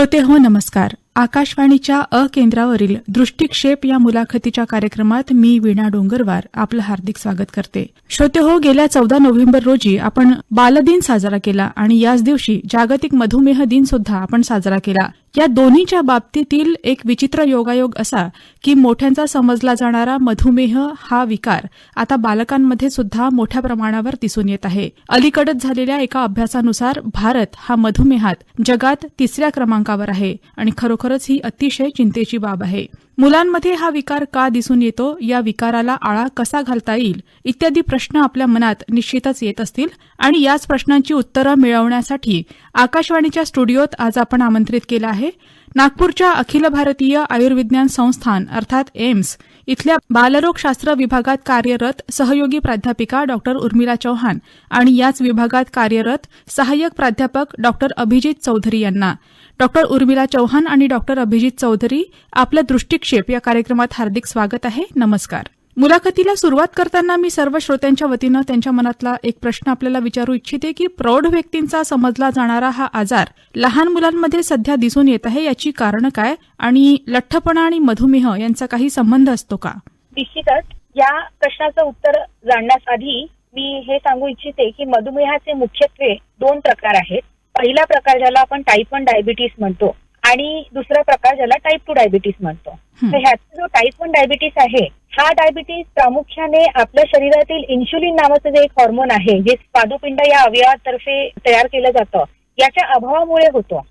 श्रोते हो नमस्कार. आकाशवाणीच्या अ केंद्रावरील दृष्टिक्षेप या मुलाखतीच्या कार्यक्रमात मी वीणा डोंगरवार आपलं हार्दिक स्वागत करते. श्रोते हो गेल्या चौदा नोव्हेंबर रोजी आपण बालदिन साजरा केला आणि याच दिवशी जागतिक मधुमेह दिन सुद्धा आपण साजरा केला. या दोन्हीच्या बाबतीतील एक विचित्र योगायोग असा की मोठ्यांचा समजला जाणारा मधुमेह हा विकार आता बालकांमध्ये सुद्धा मोठ्या प्रमाणावर दिसून येत आहे. अलीकडेच झालेल्या एका अभ्यासानुसार भारत हा मधुमेहात जगात तिसऱ्या क्रमांकावर आहे आणि खरोखरच ही अतिशय चिंतेची बाब आहे. मुलांमध्ये हा विकार का दिसून येतो? या विकाराला आळा कसा घालता येईल? इत्यादी प्रश्न आपल्या मनात निश्चितच येत असतील. आणि याच प्रश्नांची उत्तरं मिळवण्यासाठी आकाशवाणीच्या स्टुडिओत आज आपण आमंत्रित केलं आहे. नागपूरच्या अखिल भारतीय आयुर्विज्ञान संस्थान अर्थात एम्स इथल्या बालरोगशास्त्र विभागात कार्यरत सहयोगी प्राध्यापिका डॉक्टर उर्मिला चौहान आणि याच विभागात कार्यरत सहाय्यक प्राध्यापक डॉक्टर अभिजित चौधरी यांना. डॉक्टर उर्मिला चौहान आणि डॉक्टर अभिजित चौधरी आपलं दृष्टिक्षेप या कार्यक्रमात हार्दिक स्वागत आहे. नमस्कार. मुलाखतीला सुरुवात करताना मी सर्व श्रोत्यांच्या वतीनं त्यांच्या मनातला एक प्रश्न आपल्याला विचारू इच्छिते की प्रौढ व्यक्तींचा समजला जाणारा हा आजार लहान मुलांमध्ये सध्या दिसून येत आहे. याची कारणं काय? आणि लठ्ठपणा आणि मधुमेह यांचा काही संबंध असतो का? निश्चितच. या प्रश्नाचं उत्तर जाणण्यास आधी मी हे सांगू इच्छिते की मधुमेहाचे मुख्यत्वे दोन प्रकार आहेत. पहिला प्रकार ज्याला आपण टाईप वन डायबिटीस म्हणतो आणि दुसरा प्रकार ज्याला टाईप टू डायबिटीस म्हणतो. तर ह्याचा जो टाईप वन डायबिटीस आहे हा डायबिटीस प्रामुख्याने आपल्या शरीरातील इन्शुलिन नावाचं जे एक हॉर्मोन आहे जे स्वादुपिंड या अवयवातर्फे तयार केलं जातं याच्या अभावामुळे होतो.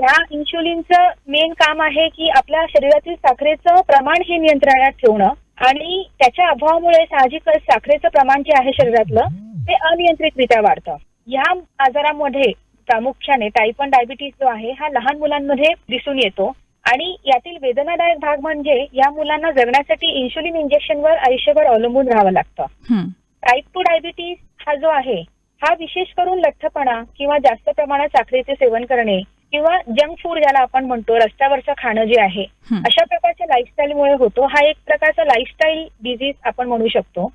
या इन्शुलिनचं मेन काम आहे की आपल्या शरीरातील साखरेचं प्रमाण हे नियंत्रणात ठेवणं आणि त्याच्या अभावामुळे साहजिकच साखरेचं प्रमाण जे आहे शरीरातलं ते अनियंत्रितरित्या वाढतं. या आजारामध्ये प्रामुख्याने टाईप वन डायबिटीस जो आहे हा लहान मुलांमध्ये दिसून येतो आणि यातील वेदनादायक भाग म्हणजे या मुलांना जगण्यासाठी इन्शुलिन इंजेक्शनवर आयुष्यभर अवलंबून राहावं लागतं. टाईप टू डायबिटीस हा जो आहे हा विशेष करून लठ्ठपणा किंवा जास्त प्रमाणात साखरेचे सेवन करणे किंवा जंक फूड ज्याला आपण म्हणतो रस्त्यावरचं खाणं जे आहे. अशा प्रकारच्या लाईफस्टाईलमुळे होतो हा एक प्रकारचा लाईफस्टाईल डिझीज आपण म्हणू शकतो.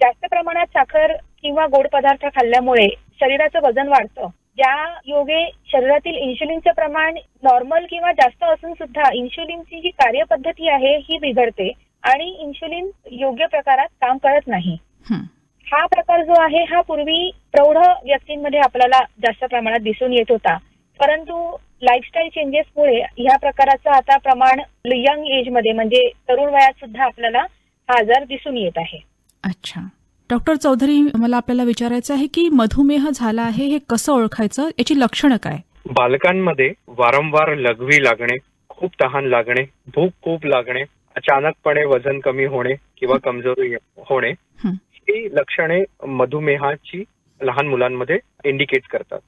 जास्त प्रमाणात साखर किंवा गोड पदार्थ खाल्ल्यामुळे शरीराचं वजन वाढतं ज्या योगे शरीरातील इन्शुलिनचं प्रमाण नॉर्मल किंवा जास्त असून सुद्धा इन्शुलिनची जी कार्यपद्धती आहे ही बिघडते आणि इन्शुलिन योग्य प्रकारात काम करत नाही. हं. प्रकार जो आहे हा पूर्वी प्रौढ व्यक्तींमध्ये आपल्याला जास्त प्रमाणात दिसून येत होता. परंतु लाईफस्टाईल चेंजेसमुळे ह्या प्रकाराचं आता प्रमाण यंग एजमध्ये म्हणजे तरुण वयात सुद्धा आपल्याला हा आजार दिसून येत आहे. अच्छा. डॉक्टर चौधरी मला आपल्याला विचारायचं आहे की मधुमेह झाला आहे हे कसं ओळखायचं याची लक्षणं काय बालकांमध्ये वारंवार लघवी लागणे खूप तहान लागणे भूक खूप लागणे अचानकपणे वजन कमी होणे किंवा कमजोरी होणे हं. लक्षणे मधुमेहाची लहान मुलांमध्ये इंडिकेट करतात.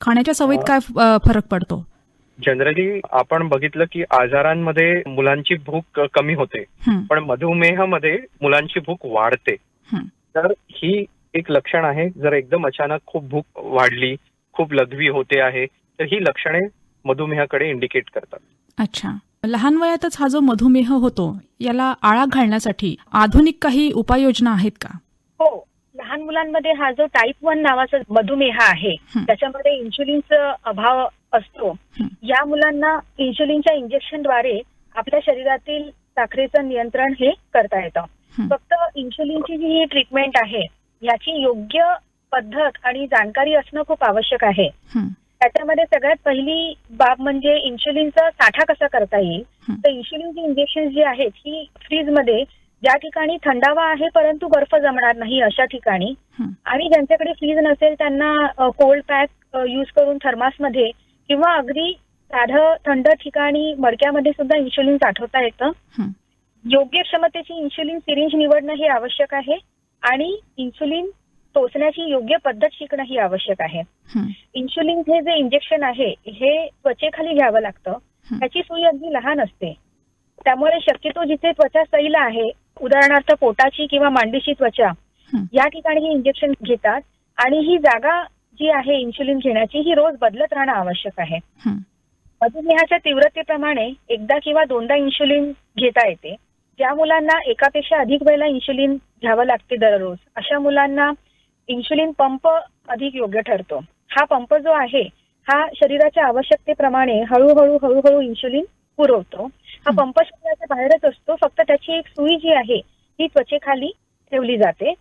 खाण्याच्या सवयीत काय फरक पडतो जनरली आपण बघितलं की आजारांमध्ये मुलांची भूक कमी होते. पण मधुमेहामध्ये मुलांची भूक वाढते. तर ही एक लक्षण आहे जर एकदम अचानक खूप भूक वाढली खूप लघवी होते आहे तर ही लक्षणे मधुमेहाकडे इंडिकेट करतात अच्छा लहान वयातच हा जो मधुमेह होतो याला आळा घालण्यासाठी आधुनिक काही उपाययोजना आहेत का हो लहान मुलांमध्ये हा जो टाईप वन नावाचा मधुमेह आहे हं. त्याच्यामध्ये इन्शुलिनचा अभाव असतो. या मुलांना इन्शुलिनच्या इंजेक्शनद्वारे आपल्या शरीरातील साखरेचं नियंत्रण हे करता येतं. फक्त इन्शुलिनची जी ही ट्रीटमेंट आहे ह्याची योग्य पद्धत आणि जाणकारी असणं खूप आवश्यक आहे. त्याच्यामध्ये सगळ्यात पहिली बाब म्हणजे इन्शुलिनचा साठा कसा करता येईल. तर इन्शुलिनची इंजेक्शन जी आहेत ही फ्रीजमध्ये ज्या ठिकाणी थंडावा आहे परंतु बर्फ जमणार नाही अशा ठिकाणी. आणि ज्यांच्याकडे फ्रीज नसेल त्यांना कोल्ड पॅक यूज करून थर्मासमध्ये किंवा अगदी साधं थंड ठिकाणी मडक्यामध्ये सुद्धा इन्शुलिन साठवता येतं. योग्य क्षमतेची इन्शुलिन सिरिंज निवडणं हे आवश्यक आहे आणि इन्शुलिन टोचण्याची योग्य पद्धत शिकणं ही आवश्यक आहे. इन्शुलिन हे जे इंजेक्शन आहे हे त्वचेखाली घ्यावं लागतं. त्याची सुई अगदी लहान असते त्यामुळे शक्यतो जिथे त्वचा सैल आहे उदाहरणार्थ पोटाची किंवा मांडीची त्वचा. या ठिकाणी हे इंजेक्शन घेतात आणि ही जागा जी आहे इन्शुलिन घेण्याची ही रोज बदलत राहणं आवश्यक आहे. मधुमेहाच्या तीव्रतेप्रमाणे एकदा किंवा दोनदा इन्शुलिन घेता येते ज्या मुलांना एकापेक्षा अधिक वेळेला इन्शुलिन घ्यावं लागते दररोज अशा मुलांना इन्शुलिन पंप अधिक योग्य ठरतो हा पंप जो आहे हा शरीराच्या आवश्यकतेप्रमाणे हळूहळू हळूहळू इन्शुलिन पुरवतो हा. पंप शरीराच्या बाहेरच असतो फक्त त्याची एक सुई जी आहे ती त्वचेखाली ठेवली जाते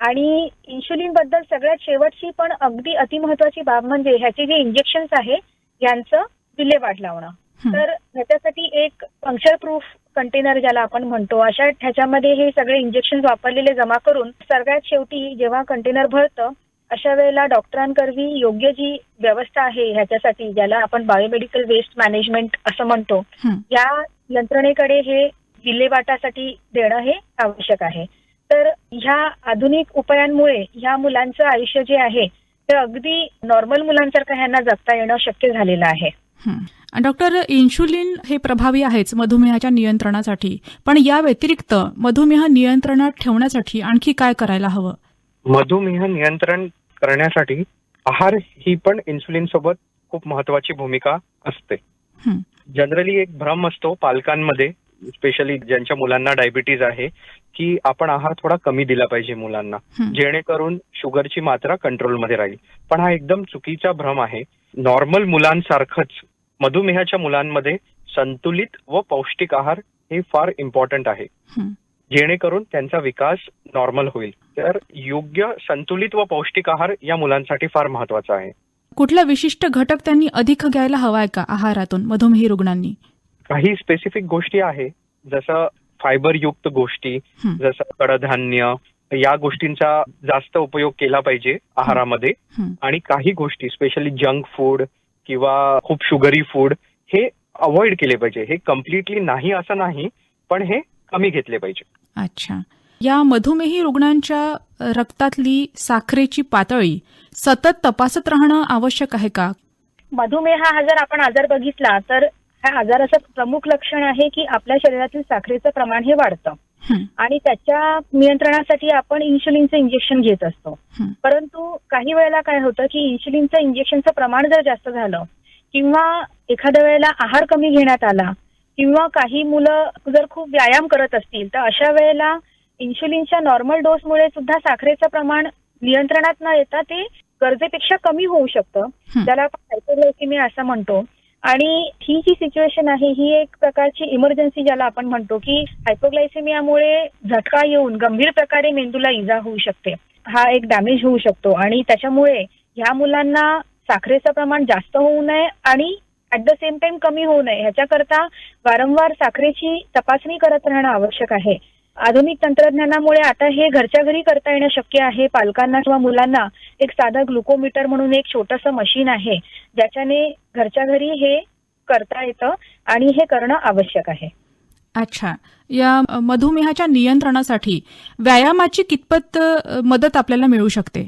आणि इन्शुलिनबद्दल सगळ्यात शेवटची पण अगदी अतिमहत्वाची बाब म्हणजे ह्याचे जे इंजेक्शन्स आहे यांचं विल्हेवाट लावणं. तर ह्याच्यासाठी एक पंक्चर प्रूफ कंटेनर ज्याला आपण म्हणतो अशा ह्याच्यामध्ये हे सगळे इंजेक्शन वापरलेले जमा करून सगळ्यात शेवटी जेव्हा कंटेनर भरतं अशा वेळेला डॉक्टरांकरवी योग्य जी व्यवस्था आहे ह्याच्यासाठी ज्याला आपण बायोमेडिकल वेस्ट मॅनेजमेंट असं म्हणतो. या यंत्रणेकडे हे विल्हेवाटासाठी देणं हे आवश्यक आहे तर ह्या आधुनिक उपायांमुळे ह्या मुलांचं आयुष्य जे आहे ते अगदी नॉर्मल मुलांसारखं ह्यांना जगता येणं शक्य झालेलं आहे. डॉक्टर इन्शुलिन हे प्रभावी आहेच मधुमेहाच्या नियंत्रणासाठी. पण या व्यतिरिक्त मधुमेह नियंत्रणात ठेवण्यासाठी आणखी काय करायला हवं? मधुमेह नियंत्रण करण्यासाठी आहार ही पण इन्सुलिन सोबत खूप महत्वाची भूमिका असते. जनरली एक भ्रम असतो पालकांमध्ये स्पेशली ज्यांच्या मुलांना डायबिटीज आहे की आपण आहार थोडा कमी दिला पाहिजे मुलांना. जेणेकरून शुगरची मात्रा कंट्रोलमध्ये राहील. पण हा एकदम चुकीचा भ्रम आहे. नॉर्मल मुलांसारखंच मधुमेहाच्या मुलांमध्ये संतुलित व पौष्टिक आहार हे फार इम्पॉर्टंट आहे. जेणेकरून त्यांचा विकास नॉर्मल होईल. तर योग्य संतुलित व पौष्टिक आहार या मुलांसाठी फार महत्त्वाचा आहे. कुठला विशिष्ट घटक त्यांनी अधिक घ्यायला हवाय का आहारातून मधुमेही रुग्णांनी? काही स्पेसिफिक गोष्टी आहे. जसं फायबर युक्त गोष्टी. जसं कडधान्य या गोष्टींचा जास्त उपयोग केला पाहिजे आहारामध्ये. आणि काही गोष्टी स्पेशली जंक फूड किंवा खूप शुगरी फूड हे अवॉइड केले पाहिजे. हे कम्प्लिटली नाही असं नाही पण हे कमी घेतले पाहिजे. अच्छा. या मधुमेही रुग्णांच्या रक्तातली साखरेची पातळी सतत तपासत राहणं आवश्यक आहे का? मधुमेह हा जर आपण आजार बघितला तर ह्या आजाराचं प्रमुख लक्षण आहे की आपल्या शरीरातील साखरेचं प्रमाण हे वाढतं. आणि त्याच्या नियंत्रणासाठी आपण इन्शुलिनचं इंजेक्शन घेत असतो. परंतु काही वेळेला काय होतं की इन्शुलिनचं इंजेक्शनचं प्रमाण जर जास्त झालं किंवा एखाद्या वेळेला आहार कमी घेण्यात आला किंवा काही मुलं जर खूप व्यायाम करत असतील तर अशा वेळेला इन्शुलिनच्या नॉर्मल डोसमुळे सुद्धा साखरेचं प्रमाण नियंत्रणात न येता ते गरजेपेक्षा कमी होऊ शकतं. ज्याला आपण हायपोग्लायसिमिया असं म्हणतो आणि ही जी सिच्युएशन आहे ही एक प्रकारची इमर्जन्सी ज्याला आपण म्हणतो की हायपोग्लायसेमियामुळे झटका येऊन गंभीर प्रकारे मेंदूला इजा होऊ शकते. हा एक डॅमेज होऊ शकतो आणि त्याच्यामुळे ह्या मुलांना साखरेचं प्रमाण जास्त होऊ नये आणि ऍट द सेम टाइम कमी होऊ नये. ह्याच्याकरता वारंवार साखरेची तपासणी करत राहणं आवश्यक आहे. आधुनिक तंत्रज्ञानामुळे आता हे घरच्या घरी करता येणं शक्य आहे. पालकांना किंवा मुलांना एक साधं ग्लुकोमीटर म्हणून एक छोटंसं मशीन आहे ज्याच्याने घरच्या घरी हे करता येतं आणि हे करणं आवश्यक आहे. अच्छा. या मधुमेहाच्या नियंत्रणासाठी व्यायामाची कितपत मदत आपल्याला मिळू शकते?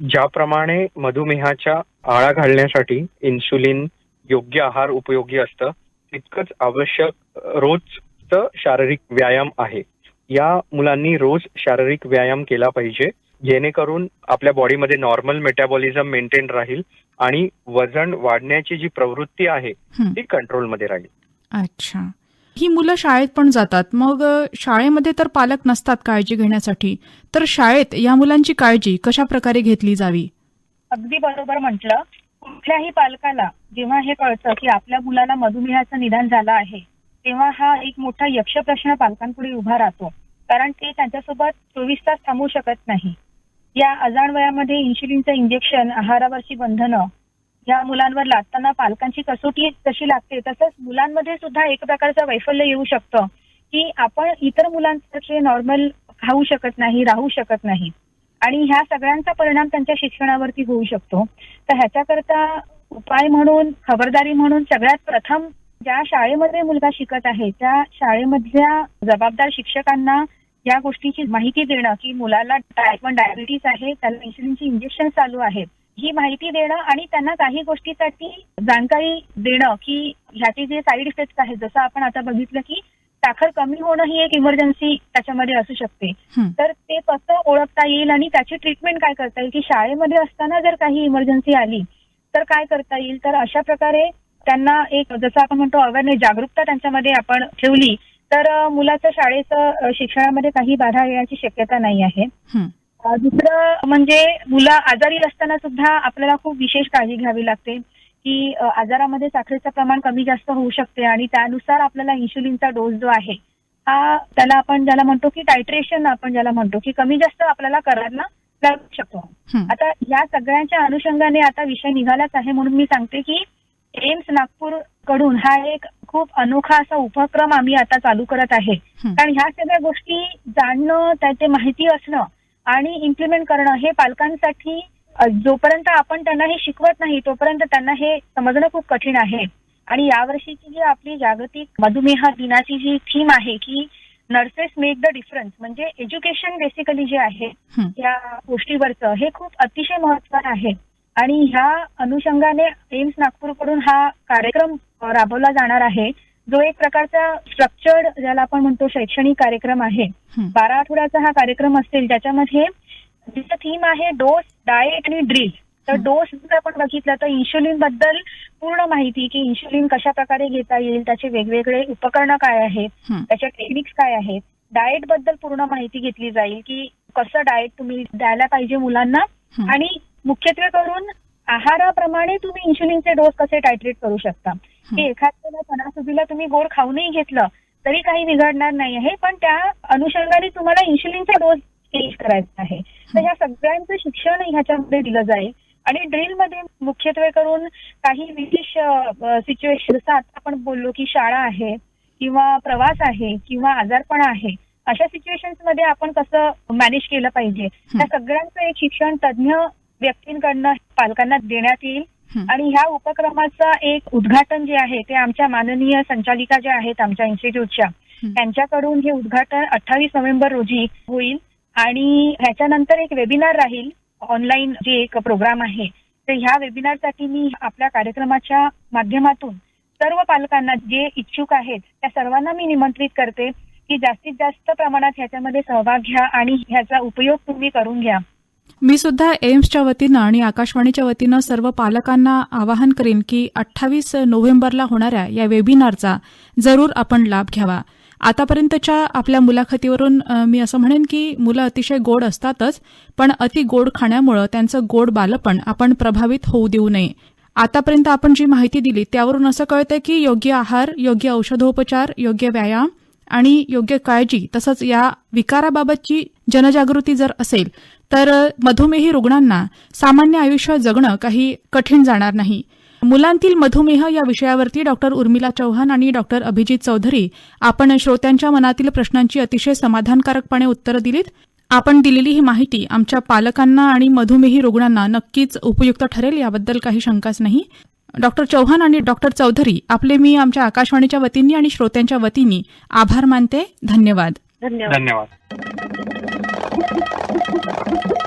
ज्याप्रमाणे मधुमेहाच्या आळा घालण्यासाठी इन्सुलिन योग्य आहार उपयोगी असतं तितकंच आवश्यक रोजचं शारीरिक व्यायाम आहे. या मुलांनी रोज शारीरिक व्यायाम केला पाहिजे जेणेकरून आपल्या बॉडीमध्ये नॉर्मल मेटाबॉलिझम मेंटेन राहील आणि वजन वाढण्याची जी प्रवृत्ती आहे. ती कंट्रोलमध्ये राहील. अच्छा. ही मुलं शाळेत पण जातात. मग शाळेमध्ये तर पालक नसतात काळजी घेण्यासाठी. तर शाळेत या मुलांची काळजी कशा प्रकारे घेतली जावी? अगदी बरोबर म्हटलं. कुठल्याही पालकाला जेव्हा हे कळतं की आपल्या मुलाला मधुमेहाचं निदान झालं आहे तेव्हा हा एक मोठा यक्ष प्रश्न पालकांपुढे उभा राहतो. कारण ते त्यांच्यासोबत चोवीस तास थांबू शकत नाही. या अजाण वयामध्ये इन्शुलिनचं इंजेक्शन आहारावरची बंधनं या मुलांवर लागताना पालकांची कसोटी कशी लागते तसंच मुलांमध्ये सुद्धा एक प्रकारचं वैफल्य येऊ शकतं की आपण इतर मुलांसारखे नॉर्मल खाऊ शकत नाही राहू शकत नाही. आणि ह्या सगळ्यांचा परिणाम त्यांच्या शिक्षणावरती होऊ शकतो. तर ह्याच्याकरता उपाय म्हणून खबरदारी म्हणून सगळ्यात प्रथम ज्या शाळेमध्ये मुलगा शिकत आहे त्या शाळेमधल्या जबाबदार शिक्षकांना या गोष्टीची माहिती देणं की मुलाला टाईप वन डायबिटीस आहे त्याला इन्सुलिनची इंजेक्शन चालू आहेत ही माहिती देणं आणि त्यांना काही गोष्टीसाठी जाणकारी देणं की ह्याचे जे साईड इफेक्ट आहेत जसं आपण आता बघितलं की साखर कमी होणं ही एक इमर्जन्सी त्याच्यामध्ये असू शकते. तर ते कसं ओळखता येईल आणि त्याची ट्रीटमेंट काय करता येईल की शाळेमध्ये असताना जर काही इमर्जन्सी आली तर काय करता येईल? तर अशा प्रकारे त्यांना एक जसं आपण म्हणतो अवेअरनेस जागरूकता त्यांच्यामध्ये आपण ठेवली तर मुलाचं शाळेचं शिक्षणामध्ये काही बाधा येण्याची शक्यता नाही आहे. दुसरं म्हणजे मुलं आजारी असताना सुद्धा आपल्याला खूप विशेष काळजी घ्यावी लागते की आजारामध्ये साखरेचं प्रमाण कमी जास्त होऊ शकते आणि त्यानुसार आपल्याला इन्शुलिनचा डोस जो आहे हा त्याला आपण ज्याला म्हणतो की टायट्रेशन आपण ज्याला म्हणतो की कमी जास्त आपल्याला करायला लागू शकतो. आता या सगळ्यांच्या अनुषंगाने आता विषय निघालाच आहे म्हणून मी सांगते की एम्स नागपूरकडून हा एक खूप अनोखा असा उपक्रम आम्ही आता चालू करत आहे. कारण ह्या सगळ्या गोष्टी जाणणं त्याची माहिती असणं आणि इम्प्लिमेंट करणं हे पालकांसाठी जोपर्यंत आपण त्यांना हे शिकवत नाही तोपर्यंत त्यांना हे समजणं खूप कठीण आहे आणि यावर्षीची जी आपली जागतिक मधुमेह दिनाची जी थीम आहे की नर्सेस मेक द डिफरन्स म्हणजे एज्युकेशन बेसिकली जे आहे. या गोष्टीवरचं हे खूप अतिशय महत्वाचं आहे आणि ह्या अनुषंगाने एम्स नागपूरकडून हा कार्यक्रम राबवला जाणार आहे जो एक प्रकारचा स्ट्रक्चर्ड ज्याला आपण म्हणतो शैक्षणिक कार्यक्रम आहे. बारा आठवड्याचा हा कार्यक्रम असेल ज्याच्यामध्ये जिचं थीम आहे डोस डाएट आणि ड्रिल तर. डोस जर आपण बघितलं तर इन्शुलिनबद्दल पूर्ण माहिती की इन्शुलिन कशा प्रकारे घेता येईल त्याचे वेगवेगळे उपकरणं काय आहेत. त्याच्या टेक्निक्स काय आहेत डाएटबद्दल पूर्ण माहिती घेतली जाईल की कसं डाएट तुम्ही द्यायला पाहिजे मुलांना. आणि मुख्यत्वे करून आहाराप्रमाणे तुम्ही इन्शुलिनचे डोस कसे टायट्रेट करू शकता. की एखाद्याला सणासुदीला तुम्ही गोड खाऊनही घेतलं तरी काही बिघडणार नाही आहे पण त्या अनुषंगाने तुम्हाला इन्शुलिनचा डोस चेंज करायचा आहे. तर ह्या सगळ्यांचं शिक्षण ह्याच्यामध्ये दिलं जाईल. आणि ड्रिलमध्ये मुख्यत्वे करून काही विशेष सिच्युएशन जसं आता आपण बोललो की शाळा आहे किंवा प्रवास आहे किंवा आजारपण आहे अशा सिच्युएशन्समध्ये आपण कसं मॅनेज केलं पाहिजे. त्या सगळ्यांचं एक शिक्षण तज्ज्ञ व्यक्तींकडनं पालकांना देण्यात येईल. आणि ह्या उपक्रमाचं एक उद्घाटन जे आहे ते आमच्या माननीय संचालिका ज्या आहेत आमच्या इन्स्टिट्यूटच्या. त्यांच्याकडून हे उद्घाटन अठ्ठावीस नोव्हेंबर रोजी होईल आणि ह्याच्यानंतर एक वेबिनार राहील ऑनलाईन जे एक प्रोग्राम आहे तर ह्या वेबिनारसाठी मी आपल्या कार्यक्रमाच्या माध्यमातून सर्व पालकांना जे इच्छुक आहेत त्या सर्वांना मी निमंत्रित करते की जास्तीत जास्त प्रमाणात ह्याच्यामध्ये सहभाग घ्या आणि ह्याचा उपयोग तुम्ही करून घ्या मी सुद्धा एम्सच्या वतीनं आणि आकाशवाणीच्या वतीनं सर्व पालकांना आवाहन करीन की अठ्ठावीस नोव्हेंबरला होणाऱ्या या वेबिनारचा जरूर आपण लाभ घ्यावा. आतापर्यंतच्या आपल्या मुलाखतीवरून मी असं म्हणेन की मुलं अतिशय गोड असतातच पण अति गोड खाण्यामुळं त्यांचं गोड बालपण आपण प्रभावित होऊ देऊ नये. आतापर्यंत आपण जी माहिती दिली त्यावरून असं कळतंय की योग्य आहार योग्य औषधोपचार योग्य व्यायाम आणि योग्य काळजी तसंच या विकाराबाबतची जनजागृती जर असेल तर मधुमेही रुग्णांना सामान्य आयुष्य जगणं काही कठीण जाणार नाही. मुलांतील मधुमेह या विषयावरती डॉक्टर उर्मिला चौहान आणि डॉक्टर अभिजित चौधरी आपण श्रोत्यांच्या मनातील प्रश्नांची अतिशय समाधानकारकपणे उत्तरं दिलीत. आपण दिलेली ही माहिती आमच्या पालकांना आणि मधुमेही रुग्णांना नक्कीच उपयुक्त ठरेल याबद्दल काही शंकाच नाही. डॉक्टर चौहान आणि डॉक्टर चौधरी आपले मी आमच्या आकाशवाणीच्या वतीने आणि श्रोत्यांच्या वतीने आभार मानते. धन्यवाद. धन्यवाद. धन्यवाद